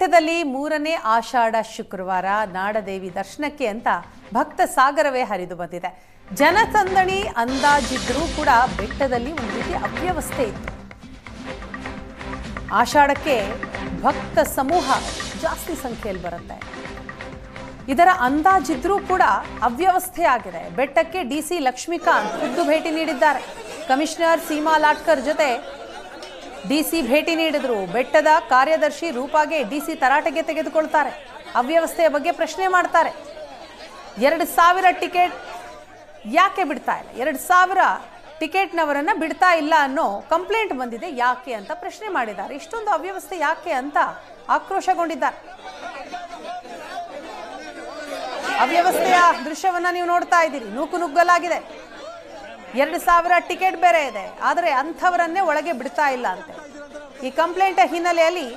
ಬೆಟ್ಟದಲ್ಲಿ ಮೂರನೇ ಆಷಾಢ ಶುಕ್ರವಾರ ನಾಡದೇವಿ ದರ್ಶನಕ್ಕೆ ಅಂತ ಭಕ್ತ ಸಾಗರವೇ ಹರಿದು ಬಂದಿದೆ. ಜನಸಂದಣಿ ಅಂದಾಜಿದ್ರೂ ಕೂಡ ಬೆಟ್ಟದಲ್ಲಿ ಒಂದು ರೀತಿ ಅವ್ಯವಸ್ಥೆ ಇತ್ತು. ಆಷಾಢಕ್ಕೆ ಭಕ್ತ ಸಮೂಹ ಜಾಸ್ತಿ ಸಂಖ್ಯೆಯಲ್ಲಿ ಬರುತ್ತೆ. ಇದರ ಅಂದಾಜಿದ್ರೂ ಕೂಡ ಅವ್ಯವಸ್ಥೆ ಆಗಿದೆ. ಬೆಟ್ಟಕ್ಕೆ ಡಿಸಿ ಲಕ್ಷ್ಮೀಕಾಂತ್ ಖುದ್ದು ಭೇಟಿ ನೀಡಿದ್ದಾರೆ. ಕಮಿಷನರ್ ಸೀಮಾ ಲಾಟ್ಕರ್ ಜೊತೆ ಡಿಸಿ ಭೇಟಿ ನೀಡಿದ್ರು. ಬೆಟ್ಟದ ಕಾರ್ಯದರ್ಶಿ ರೂಪಾಗೆ ಡಿಸಿ ತರಾಟೆಗೆ ತೆಗೆದುಕೊಳ್ತಾರೆ. ಅವ್ಯವಸ್ಥೆಯ ಬಗ್ಗೆ ಪ್ರಶ್ನೆ ಮಾಡ್ತಾರೆ. ಎರಡು ಸಾವಿರ ಟಿಕೆಟ್ ಯಾಕೆ ಬಿಡ್ತಾ ಇಲ್ಲ? ಎರಡು ಸಾವಿರ ಟಿಕೆಟ್ನವರನ್ನು ಬಿಡ್ತಾ ಇಲ್ಲ ಅನ್ನೋ ಕಂಪ್ಲೇಂಟ್ ಬಂದಿದೆ. ಯಾಕೆ ಅಂತ ಪ್ರಶ್ನೆ ಮಾಡಿದ್ದಾರೆ. ಇಷ್ಟೊಂದು ಅವ್ಯವಸ್ಥೆ ಯಾಕೆ ಅಂತ ಆಕ್ರೋಶಗೊಂಡಿದ್ದಾರೆ. ಅವ್ಯವಸ್ಥೆಯ ದೃಶ್ಯವನ್ನು ನೀವು ನೋಡ್ತಾ ಇದ್ದೀರಿ. ನೂಕು ನುಗ್ಗಲಾಗಿದೆ. ಎರಡು ಸಾವಿರ ಟಿಕೆಟ್ ಬೇರೆ ಇದೆ. ಆದರೆ ಅಂಥವರನ್ನೇ ಒಳಗೆ ಬಿಡ್ತಾ ಇಲ್ಲ ಅಂತೆ. ಈ ಕಂಪ್ಲೇಂಟ್ ಹಿನ್ನೆಲೆಯಲ್ಲಿ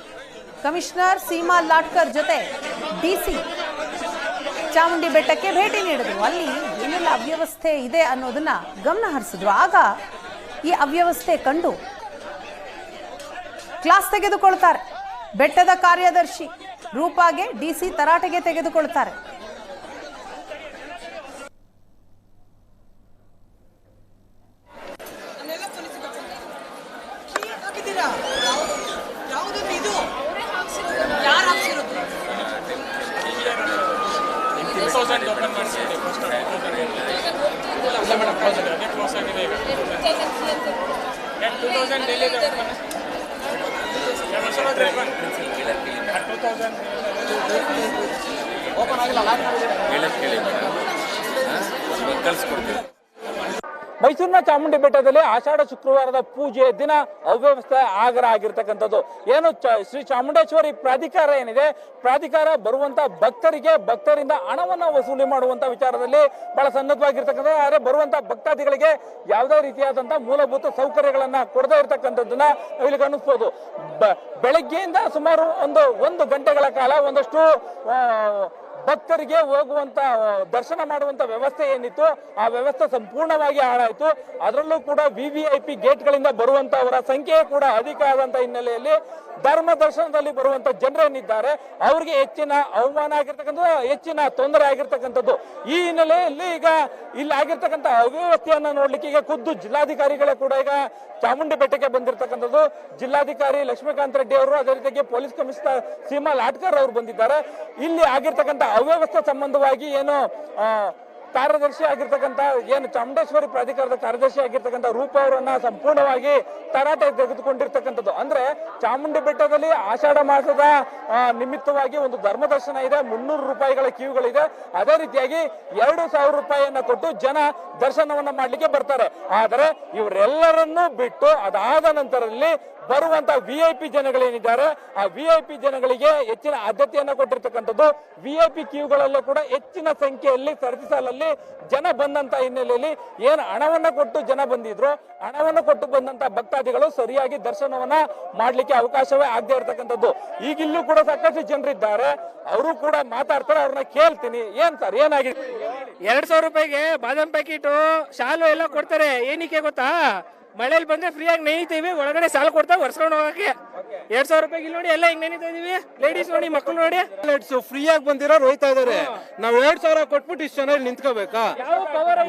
ಕಮಿಷನರ್ ಸೀಮಾ ಲಾಟ್ಕರ್ ಜೊತೆ ಡಿಸಿ ಚಾಮುಂಡಿ ಬೆಟ್ಟಕ್ಕೆ ಭೇಟಿ ನೀಡಿದ್ರು. ಅಲ್ಲಿ ಏನೆಲ್ಲ ಅವ್ಯವಸ್ಥೆ ಇದೆ ಅನ್ನೋದನ್ನ ಗಮನ ಹರಿಸಿದ್ರು. ಆಗ ಈ ಅವ್ಯವಸ್ಥೆ ಕಂಡು ಕ್ಲಾಸ್ ತೆಗೆದುಕೊಳ್ತಾರೆ. ಬೆಟ್ಟದ ಕಾರ್ಯದರ್ಶಿ ರೂಪಾಗೆ ಡಿಸಿ ತರಾಟೆಗೆ ತೆಗೆದುಕೊಳ್ತಾರೆ. ಯಾವುದು ಯಾವುದನ್ನು ಇದು? ಯಾರು ಹಾಕ್ಸಿರೋದು? ಟೂ ತೌಸಂಡ್ ಓಪನ್ ಫಸ್ಟ್ ಇಲ್ಲ ಮೇಡಮ್ ಕ್ಲೋಸ್ ಆಗಿದೆ ಅದೇ ಕ್ಲೋಸ್ ಆಗಿದೆ ಈಗ ಟೂ ತೌಸಂಡ್ ಎಲ್ಲಿದೆ ಟೂ ತೌಸಂಡ್ ಓಪನ್ ಆಗಿಲ್ಲ ಲಾಕ್ ಮಾಡಿದ್ದಾರೆ ಮೈಸೂರಿನ ಚಾಮುಂಡಿ ಬೆಟ್ಟದಲ್ಲಿ ಆಷಾಢ ಶುಕ್ರವಾರದ ಪೂಜೆ ದಿನ ಅವ್ಯವಸ್ಥೆ ಆಗರ ಆಗಿರ್ತಕ್ಕಂಥದ್ದು ಏನು ಶ್ರೀ ಚಾಮುಂಡೇಶ್ವರಿ ಪ್ರಾಧಿಕಾರ ಏನಿದೆ? ಪ್ರಾಧಿಕಾರ ಬರುವಂತ ಭಕ್ತರಿಗೆ ಭಕ್ತರಿಂದ ಹಣವನ್ನು ವಸೂಲಿ ಮಾಡುವಂತ ವಿಚಾರದಲ್ಲಿ ಬಹಳ ಸನ್ನದ್ಧವಾಗಿರ್ತಕ್ಕಂಥದ್ದು. ಆದರೆ ಬರುವಂತ ಭಕ್ತಾದಿಗಳಿಗೆ ಯಾವುದೇ ರೀತಿಯಾದಂತಹ ಮೂಲಭೂತ ಸೌಕರ್ಯಗಳನ್ನ ಕೊಡದೇ ಇರತಕ್ಕಂಥದ್ದನ್ನ ಇಲ್ಲಿ ಬ- ಬೆಳಗ್ಗೆಯಿಂದ ಸುಮಾರು ಒಂದು ಒಂದು ಗಂಟೆಗಳ ಕಾಲ ಒಂದಷ್ಟು ಭಕ್ತರಿಗೆ ಹೋಗುವಂತ, ದರ್ಶನ ಮಾಡುವಂತ ವ್ಯವಸ್ಥೆ ಏನಿತ್ತು, ಆ ವ್ಯವಸ್ಥೆ ಸಂಪೂರ್ಣವಾಗಿ ಹಾಳಾಯಿತು. ಅದರಲ್ಲೂ ಕೂಡ ವಿ ವಿ ಐ ಪಿ ಗೇಟ್ಗಳಿಂದ ಬರುವಂತವರ ಸಂಖ್ಯೆ ಕೂಡ ಅಧಿಕ ಆದಂತ ಹಿನ್ನೆಲೆಯಲ್ಲಿ ಧರ್ಮ ದರ್ಶನದಲ್ಲಿ ಬರುವಂತ ಜನರೇನಿದ್ದಾರೆ ಅವ್ರಿಗೆ ಹೆಚ್ಚಿನ ಅವಮಾನ ಆಗಿರ್ತಕ್ಕಂಥದ್ದು, ಹೆಚ್ಚಿನ ತೊಂದರೆ ಆಗಿರ್ತಕ್ಕಂಥದ್ದು. ಈ ಹಿನ್ನೆಲೆಯಲ್ಲಿ ಈಗ ಇಲ್ಲಿ ಆಗಿರ್ತಕ್ಕಂಥ ಅವ್ಯವಸ್ಥೆಯನ್ನ ನೋಡ್ಲಿಕ್ಕೆ ಈಗ ಖುದ್ದು ಜಿಲ್ಲಾಧಿಕಾರಿಗಳೇ ಕೂಡ ಈಗ ಚಾಮುಂಡಿ ಬೆಟ್ಟಕ್ಕೆ ಬಂದಿರತಕ್ಕಂಥದ್ದು. ಜಿಲ್ಲಾಧಿಕಾರಿ ಲಕ್ಷ್ಮೀಕಾಂತ್ ರೆಡ್ಡಿ ಅವರು, ಅದೇ ರೀತಿಯಾಗಿ ಪೊಲೀಸ್ ಕಮಿಷನರ್ ಸೀಮಾ ಲಾಟ್ಕರ್ ಅವರು ಬಂದಿದ್ದಾರೆ. ಇಲ್ಲಿ ಆಗಿರ್ತಕ್ಕಂಥ ಅವ್ಯವಸ್ಥೆ ಸಂಬಂಧವಾಗಿ ಏನು ಕಾರ್ಯದರ್ಶಿ ಆಗಿರ್ತಕ್ಕಂಥ, ಏನು ಚಾಮುಂಡೇಶ್ವರಿ ಪ್ರಾಧಿಕಾರದ ಕಾರ್ಯದರ್ಶಿ ಆಗಿರ್ತಕ್ಕಂಥ ರೂಪ ಅವರನ್ನ ಸಂಪೂರ್ಣವಾಗಿ ತರಾಟೆ ತೆಗೆದುಕೊಂಡಿರ್ತಕ್ಕಂಥದ್ದು. ಅಂದ್ರೆ ಚಾಮುಂಡಿ ಬೆಟ್ಟದಲ್ಲಿ ಆಷಾಢ ಮಾಸದ ನಿಮಿತ್ತವಾಗಿ ಒಂದು ಧರ್ಮದರ್ಶನ ಇದೆ, ಮುನ್ನೂರು ರೂಪಾಯಿಗಳ ಕ್ಯೂಗಳಿದೆ. ಅದೇ ರೀತಿಯಾಗಿ ಎರಡು ಸಾವಿರ ರೂಪಾಯಿಯನ್ನ ಕೊಟ್ಟು ಜನ ದರ್ಶನವನ್ನ ಮಾಡ್ಲಿಕ್ಕೆ ಬರ್ತಾರೆ. ಆದರೆ ಇವರೆಲ್ಲರನ್ನೂ ಬಿಟ್ಟು ಅದಾದ ನಂತರದಲ್ಲಿ ಬರುವಂತ ವಿ ಐ ಪಿ ಜನಗಳೇನಿದ್ದಾರೆ, ಆ ವಿ ಐ ಪಿ ಜನಗಳಿಗೆ ಹೆಚ್ಚಿನ ಆದ್ಯತೆಯನ್ನು ಕೊಟ್ಟಿರ್ತಕ್ಕಂಥದ್ದು ವಿ ಐ ಪಿ ಕ್ಯೂಗಳಲ್ಲೂ ಕೂಡ ಹೆಚ್ಚಿನ ಸಂಖ್ಯೆಯಲ್ಲಿ ಸರತಿ ಸಾಲಲ್ಲಿ ಜನ ಬಂದಂತ ಹಿನ್ನೆಲೆಯಲ್ಲಿ ಏನು ಹಣವನ್ನ ಕೊಟ್ಟು ಜನ ಬಂದಿದ್ರು, ಹಣವನ್ನು ಕೊಟ್ಟು ಬಂದಂತ ಭಕ್ತಾದಿಗಳು ಸರಿಯಾಗಿ ದರ್ಶನವನ್ನ ಮಾಡ್ಲಿಕ್ಕೆ ಅವಕಾಶವೇ ಆಗದೆ ಇರತಕ್ಕಂಥದ್ದು. ಈಗಿಲ್ಲೂ ಕೂಡ ಸಾಕಷ್ಟು ಜನರಿದ್ದಾರೆ, ಅವರು ಕೂಡ ಮಾತಾಡ್ತಾರೆ, ಅವ್ರನ್ನ ಕೇಳ್ತೀನಿ. ಏನ್ ಸರ್, ಏನಾಗಿದೆ? ಎರಡ್ ಸಾವಿರ ರೂಪಾಯಿಗೆ ಬಾದಾಮ್ ಪ್ಯಾಕೆಟ್ ಶಾಲು ಎಲ್ಲ ಕೊಡ್ತಾರೆ, ಏನಕ್ಕೆ ಗೊತ್ತಾ? ಮಳೇಲಿ ಬಂದ್ರೆ ಫ್ರೀಯಾಗಿ ನೆನಿತೀವಿ ಒಳಗಡೆ ಸಾಲ ಕೊಡ್ತಾ ಒರೆಸ್ಕೊಂಡು ಹೋಗಕ್ಕೆ. ಎರಡ್ ಸಾವಿರ ರೂಪಾಯಿ ಇಲ್ಲಿ ನೋಡಿ ಎಲ್ಲ ಹಿಂಗ್ ನೆನೀತಾ ಇದೀವಿ. ಲೇಡೀಸ್ ನೋಡಿ ಮಕ್ಕಳು ನೋಡಿ. ಲೈಟ್ಸ್ ಫ್ರೀ ಆಗಿ ಬಂದಿರೋ ಹೋಯ್ತಾ ಇದಾರೆ ನಾವ್ ಎರಡ್ ಸಾವಿರ ಕೊಟ್ಬಿಟ್ಟು ಇಷ್ಟು ಚೆನ್ನಾಗಿ ಇಲ್ಲಿ ನಿಂತ್ಕೋಬೇಕಾ?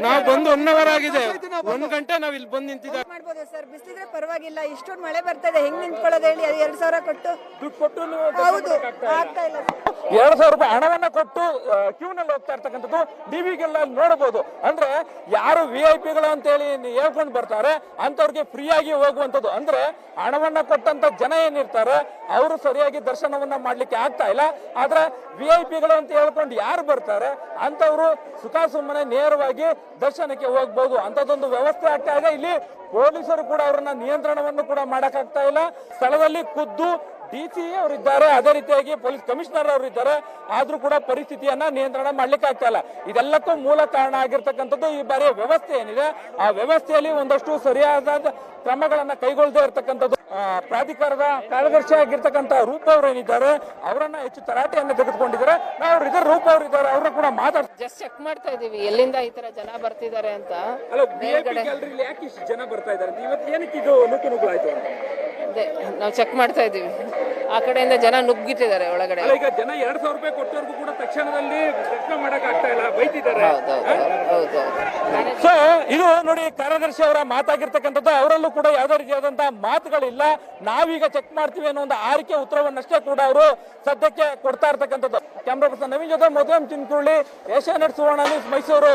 ನಾವ್ ಬಂದು ಒನ್ ಅವರ್ ಆಗಿದೆ. ಒಂದ್ ಗಂಟೆ ನಾವ್ ಇಲ್ಲಿ ಬಂದು ನಿಂತಿದ್ದಾರೆ ಮಾಡ್ಬೋದು ಸರ್ ಬಿಸಿಲಿದ್ರೆ ಪರವಾಗಿಲ್ಲ. ಇಷ್ಟೊಂದು ಮಳೆ ಬರ್ತಾ ಇದೆ ಹೆಂಗ್ ನಿಂತ್ಕೊಳ್ಳೋದು ಹೇಳಿ? ಅದು ಎರಡ್ ಸಾವಿರ ಕೊಟ್ಟು. ದುಡ್ಡು ಕೊಟ್ಟು ಹೌದು. ಆಗ್ತಾ ಇಲ್ಲ. ಎರಡು ಸಾವಿರ ರೂಪಾಯಿ ಹಣವನ್ನ ಕೊಟ್ಟು ಕ್ಯೂ ನಲ್ಲಿ ಹೋಗ್ತಾ ಇರ್ತಕ್ಕಂಥದ್ದು ಟಿವಿಗೆಲ್ಲ ನೋಡಬಹುದು ಅಂದ್ರೆ ಯಾರು ವಿ ಐ ಪಿಗಳು ಅಂತ ಹೇಳಿ ಹೇಳ್ಕೊಂಡು ಬರ್ತಾರೆ ಅಂತವ್ರಿಗೆ ಫ್ರೀ ಆಗಿ ಹೋಗುವಂತದ್ದು ಅಂದ್ರೆ ಹಣವನ್ನ ಕೊಟ್ಟಂತ ಜನ ಏನಿರ್ತಾರೆ, ಅವರು ಸರಿಯಾಗಿ ದರ್ಶನವನ್ನ ಮಾಡ್ಲಿಕ್ಕೆ ಆಗ್ತಾ ಇಲ್ಲ. ಆದ್ರೆ ವಿ ಐ ಪಿಗಳು ಅಂತ ಹೇಳ್ಕೊಂಡು ಯಾರು ಬರ್ತಾರೆ ಅಂತವ್ರು ಸುಖ ಸುಮ್ಮನೆ ನೇರವಾಗಿ ದರ್ಶನಕ್ಕೆ ಹೋಗ್ಬಹುದು ಅಂತದೊಂದು ವ್ಯವಸ್ಥೆ ಆಗ್ತಾ ಇಲ್ಲಿ ಪೊಲೀಸರು ಕೂಡ ಅವರನ್ನ ನಿಯಂತ್ರಣವನ್ನು ಕೂಡ ಮಾಡಕ್ಕಾಗ್ತಾ ಇಲ್ಲ. ಸ್ಥಳದಲ್ಲಿ ಖುದ್ದು ಡಿ ಸಿ ಅವರಿದ್ದಾರೆ. ಅದೇ ರೀತಿಯಾಗಿ ಪೊಲೀಸ್ ಕಮಿಷನರ್ ಅವರು ಇದ್ದಾರೆ ಆದ್ರೂ ಕೂಡ ಪರಿಸ್ಥಿತಿಯನ್ನ ನಿಯಂತ್ರಣ ಮಾಡ್ಲಿಕ್ಕೆ ಆಗ್ತಾ ಇಲ್ಲ. ಇದೆಲ್ಲಕ್ಕೂ ಮೂಲ ಕಾರಣ ಆಗಿರ್ತಕ್ಕಂಥದ್ದು ಈ ಬಾರಿಯ ವ್ಯವಸ್ಥೆ ಏನಿದೆ. ಆ ವ್ಯವಸ್ಥೆಯಲ್ಲಿ ಒಂದಷ್ಟು ಸರಿಯಾದ ಕ್ರಮಗಳನ್ನ ಕೈಗೊಳ್ಳದೇ ಇರತಕ್ಕಂಥದ್ದು. ಪ್ರಾಧಿಕಾರದ ಕಾರ್ಯದರ್ಶಿ ಆಗಿರ್ತಕ್ಕಂಥ ರೂಪ ಅವರು ಏನಿದ್ದಾರೆ ಅವರನ್ನ ಹೆಚ್ಚು ತರಾಟೆಯನ್ನ ತೆಗೆದುಕೊಂಡಿದ್ದಾರೆ. ನಾವು ಇದ್ದಾರೆ ರೂಪ ಅವರು ಇದ್ದಾರೆ ಅವ್ರನ್ನ ಕೂಡ ಮಾತಾಡ್ತಾರೆ ಜಸ್ಟ್ ಚೆಕ್ ಮಾಡ್ತಾ ಇದೀವಿ ಎಲ್ಲಿಂದ ಈ ತರ ಜನ ಬರ್ತಿದ್ದಾರೆ ಅಂತ. ಯಾಕೆ ಇಷ್ಟು ಜನ ಬರ್ತಾ ಇದ್ದಾರೆ ಇವತ್ತು ಏನಕ್ಕೆ ಇದು ನೂಕು ಅದೇ ನಾವು ಚೆಕ್ ಮಾಡ್ತಾ ಇದೀವಿ. ಆ ಕಡೆಯಿಂದ ಜನ ನುಗ್ಗಿಟ್ಟಿದ್ದಾರೆ ಒಳಗಡೆ. ಈಗ ಜನ ಎರಡ್ ಸಾವಿರ ರೂಪಾಯಿ ಕೊಟ್ಟವ್ರಿಗೂ ಕೂಡ ತಕ್ಷಣದಲ್ಲಿ ಮಾಡಕ್ ಆಗ್ತಾ ಇಲ್ಲ ಬೈತಿದ್ದಾರೆ. ಸೊ ಇದು ನೋಡಿ ಕಾರ್ಯದರ್ಶಿ ಅವರ ಮಾತಾಗಿರ್ತಕ್ಕಂಥದ್ದು ಅವರಲ್ಲೂ ಕೂಡ ಯಾವುದೇ ರೀತಿಯಾದಂತಹ ಮಾತುಗಳಿಲ್ಲ. ನಾವೀಗ ಚೆಕ್ ಮಾಡ್ತೀವಿ ಅನ್ನೋ ಒಂದು ಆರಿಕೆ ಉತ್ತರವನ್ನಷ್ಟೇ ಕೂಡ ಅವರು ಸದ್ಯಕ್ಕೆ ಕೊಡ್ತಾ ಇರ್ತಕ್ಕಂಥದ್ದು. ಕ್ಯಾಮ್ರಾ ಪರ್ಸನ್ ನವೀನ್ ಜೊತೆ Madhuram Chinkulli Asianet Suvarna news Mysuru.